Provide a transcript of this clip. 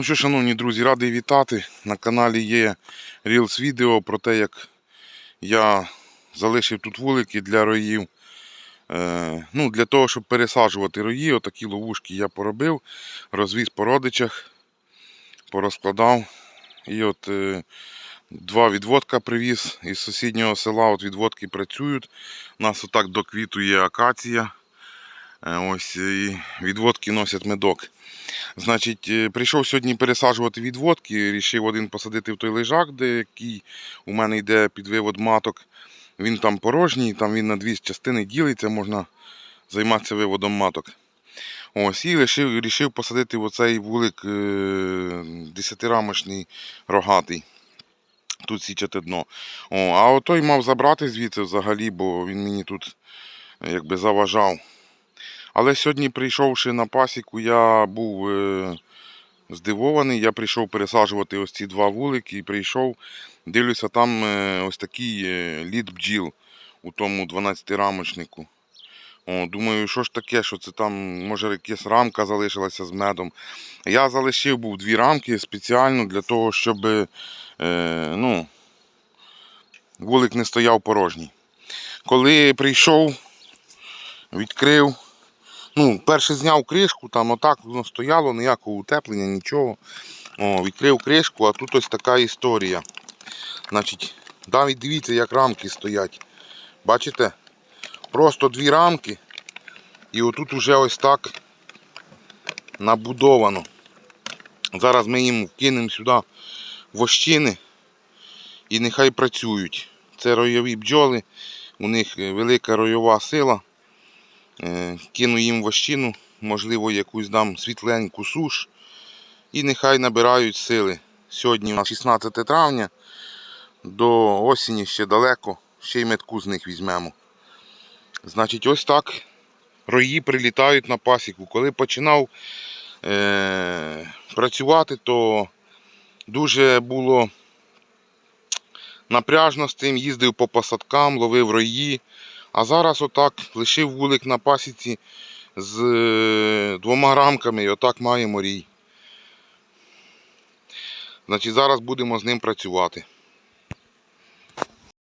Ну що, шановні друзі, радий вітати. На каналі є Reels відео про те, як я залишив тут вулики для роїв. Е, ну, для того, щоб пересаджувати рої, отакі ловушки я поробив, розвіз по родичах, порозкладав. І от е, два відводка привіз із сусіднього села. От відводки працюють. У нас отак доквітує акація. Е, ось і відводки носять медок. Значить, е, прийшов сьогодні пересаджувати відводки, рішив один посадити в той лежак, де який у мене йде під вивод маток. Він там порожній, там він на дві частини ділиться, можна займатися виводом маток. Ось, і рішив, рішив посадити в оцей вулик е, десятирамочний рогатий. Тут січате дно. О, а отой мав забрати звідси взагалі, бо він мені тут е, якби заважав. Але сьогодні, прийшовши на пасіку, я був е, здивований. Я прийшов пересаджувати ось ці два вулики і прийшов, дивлюся, там е, ось такий е, лід бджіл у тому 12-рамочнику. О, думаю, що ж таке, що це там, може, якась рамка залишилася з медом. Я залишив був дві рамки спеціально для того, щоб е, ну, вулик не стояв порожній. Коли прийшов, відкрив, Ну, перше зняв кришку, там отак воно стояло, ніякого утеплення, нічого. О, відкрив кришку, а тут ось така історія. Значить, навіть дивіться, як рамки стоять. Бачите? Просто дві рамки. І отут уже ось так набудовано. Зараз ми їм вкинемо сюди вощини і нехай працюють. Це ройові бджоли, у них велика ройова сила. Е, Кину їм вощину, можливо, якусь дам світленьку суш. І нехай набирають сили. Сьогодні у нас 16 травня, до осені ще далеко, ще й метку з них візьмемо. Значить, ось так рої прилітають на пасіку. Коли починав е- працювати, то дуже було напряжно з тим, їздив по посадкам, ловив рої. А зараз отак лишив вулик на пасіці з е, двома рамками і отак маємо рій. Значить, зараз будемо з ним працювати.